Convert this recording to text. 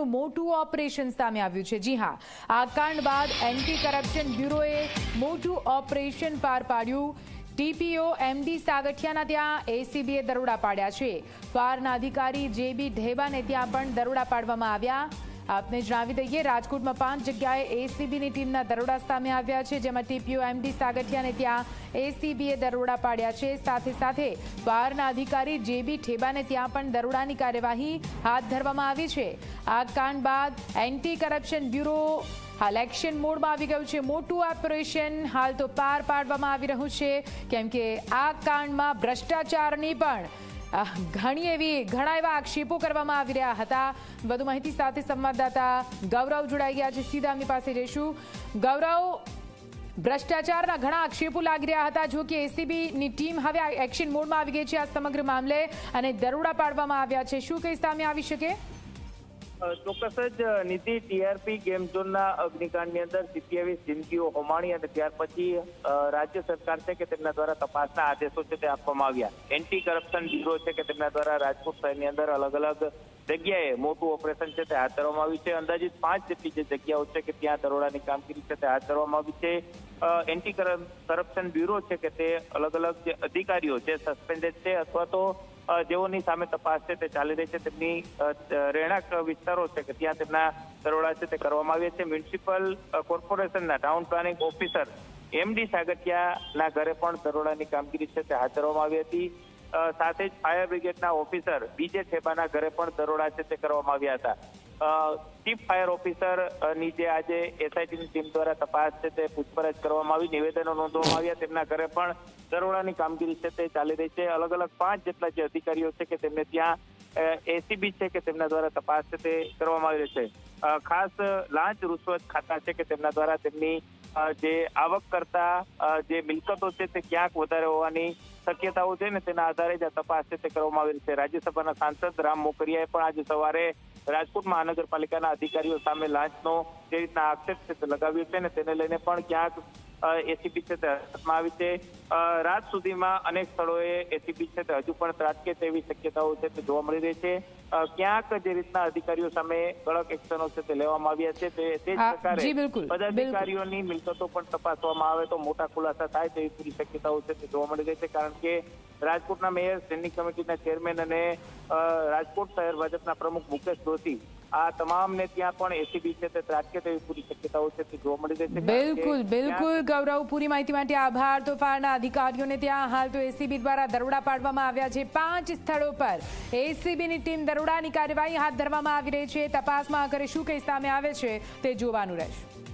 પ્રકારનું મોટું ઓપરેશન સામે આવ્યું છે. જી હા, આ કાંડ બાદ એન્ટી કરપ્શન બ્યુરોએ મોટું ઓપરેશન પાર પાડ્યું. ટીપીઓ એમડી સાગઠિયાના ત્યાં એસીબીએ દરોડા પાડ્યા છે. ફારના અધિકારી જેબી ઢેબાને ત્યાં પણ દરોડા પાડવામાં આવ્યા. આપને જણાવી દઈએ, રાજકોટમાં પાંચ જગ્યાએ એસીબીની ટીમના દરોડા સામે આવ્યા છે, જેમાં ટીપીઓ એમડી સાગઠિયાને ત્યાં એસીબીએ દરોડા પાડ્યા છે. સાથે સાથે બહારના અધિકારી જેબી ઠેબાને ત્યાં પણ દરોડાની કાર્યવાહી હાથ ધરવામાં આવી છે. આ કાંડ બાદ એન્ટી કરપ્શન બ્યુરો હાલ એક્શન મોડમાં આવી ગયું છે. મોટું ઓપરેશન હાલ તો પાર પાડવામાં આવી રહ્યું છે. કેમ કે આ કાંડમાં ભ્રષ્ટાચારની પણ ઘણી એવી, ઘણા એવા આક્ષેપો કરવામાં આવી રહ્યા હતા. વધુ માહિતી સાથે સંવાદદાતા ગૌરવ જોડાઈ ગયા છે. સીધા એમની પાસે જઈશું ગૌરવ, ભ્રષ્ટાચારના ઘણા આક્ષેપો લાગી રહ્યા હતા. જો કે એસીબીની ટીમ હવે એક્શન મોડમાં આવી ગઈ છે આ સમગ્ર મામલે અને દરોડા પાડવામાં આવ્યા છે. શું કઈ સામે આવી શકે? ચોક્કસ જ નીતિ ટીઆરપી ગેમ ઝોનના અગ્નિકાંડની અંદર સિત્યાવીસ જિંદગીઓ હોમાણી અને ત્યાર પછી રાજ્ય સરકાર છે કે તેમના દ્વારા તપાસના આદેશો છે તે આપવામાં આવ્યા. એન્ટી કરપ્શન બ્યુરો છે કે તેમના દ્વારા રાજકોટ શહેરની અંદર અલગ અલગ જગ્યાએ મોટું ઓપરેશન છે તે હાથ ધરવામાં આવ્યું છે. અંદાજિત પાંચ જેટલી જે જગ્યાઓ છે કે ત્યાં દરોડાની કામગીરી છે તે હાથ ધરવામાં આવી છે. એન્ટી કરપ્શન બ્યુરો છે કે તે અલગ અલગ જે અધિકારીઓ છે સસ્પેન્ડેડ છે અથવા તો જેઓની સામે તપાસ છે, તે ચાલી રહી છે. તેમની રહેણાંક વિસ્તારો છે કે ત્યાં તેમના દરોડા છે તે કરવામાં આવ્યા છે. મ્યુનિસિપલ કોર્પોરેશનના ટાઉન પ્લાનિંગ ઓફિસર એમડી સાગઠિયાના ઘરે પણ દરોડાની કામગીરી છે તે હાથ ધરવામાં આવી હતી. સાથે જ ફાયર બ્રિગેડના ઓફિસર બીજે થેબાના ઘરે પણ દરોડા છે તે કરવામાં આવ્યા હતા. ચીફ ફાયર ઓફિસરની જે આજે એસઆઈટીની ટીમ દ્વારા તપાસ છે તે પૂછપરછ કરવામાં આવી, નિવેદનો નોંધવામાં આવ્યા. તેમના ઘરે પણ દરોડાની કામગીરી છે તે ચાલી રહી છે. અલગ અલગ પાંચ જેટલા જે અધિકારીઓ છે કે તેમને ત્યાં એસીબી છે કે તેમના દ્વારા તપાસ છે તે કરવામાં આવી રહી છે. ખાસ લાંચ રૂશ્વત ખાતા છે કે તેમના દ્વારા તેમની જે આવક કરતા જે મિલકતો છે તે ક્યાંક વધારે હોવાની શક્યતાઓ છે ને તેના આધારે જ આ તપાસ છે તે કરવામાં આવી છે. રાજ્યસભાના સાંસદ રામ મોકરિયાએ પણ આજે સવારે રાજકોટ મહાનગરપાલિકાના અધિકારીઓ સામે લાંચનો જે રીતના આક્ષેપ છે તે લગાવ્યો છે ને તેને લઈને પણ ક્યાંક એસીપી છે તે હરકતમાં આવી છે. રાત સુધીમાં અનેક સ્થળોએ એસીબી છે તે હજુ પણ ત્રાટકે તેવી શક્યતાઓ છે તે જોવા મળી રહી છે. ક્યાંક જે રીતના અધિકારીઓ સામે કડક એક્શનો છે તે લેવામાં આવ્યા છે. તે તે જ પ્રકારે પદાધિકારીઓની મિલકતો પણ તપાસવામાં આવે તો મોટા ખુલાસા થાય તેવી પૂરી શક્યતાઓ છે તે જોવા મળી રહી છે. કારણ કે રાજકોટના મેયર સ્ટેન્ડિંગ કમિટીના ચેરમેન અને રાજકોટ શહેર ભાજપના પ્રમુખ મુકેશ દોશી આ તમામને ત્યાં પણ એસીબી છે તે ત્રાટકે તેવી પૂરી શક્યતાઓ છે તે જોવા મળી રહી છે. બિલકુલ બિલકુલ ગૌરવ પૂરી માહિતી માટે આભાર. તો અધિકારીઓને ત્યાં હાલ તો એસીબી દ્વારા દરોડા પાડવામાં આવ્યા છે પાંચ સ્થળો પર. એસીબીની ટીમ દરોડાની કાર્યવાહી હાથ ધરવામાં આવી રહી છે. તપાસમાં આખરે શું કેસ સામે આવે છે. તે જોવાનું રહેશે.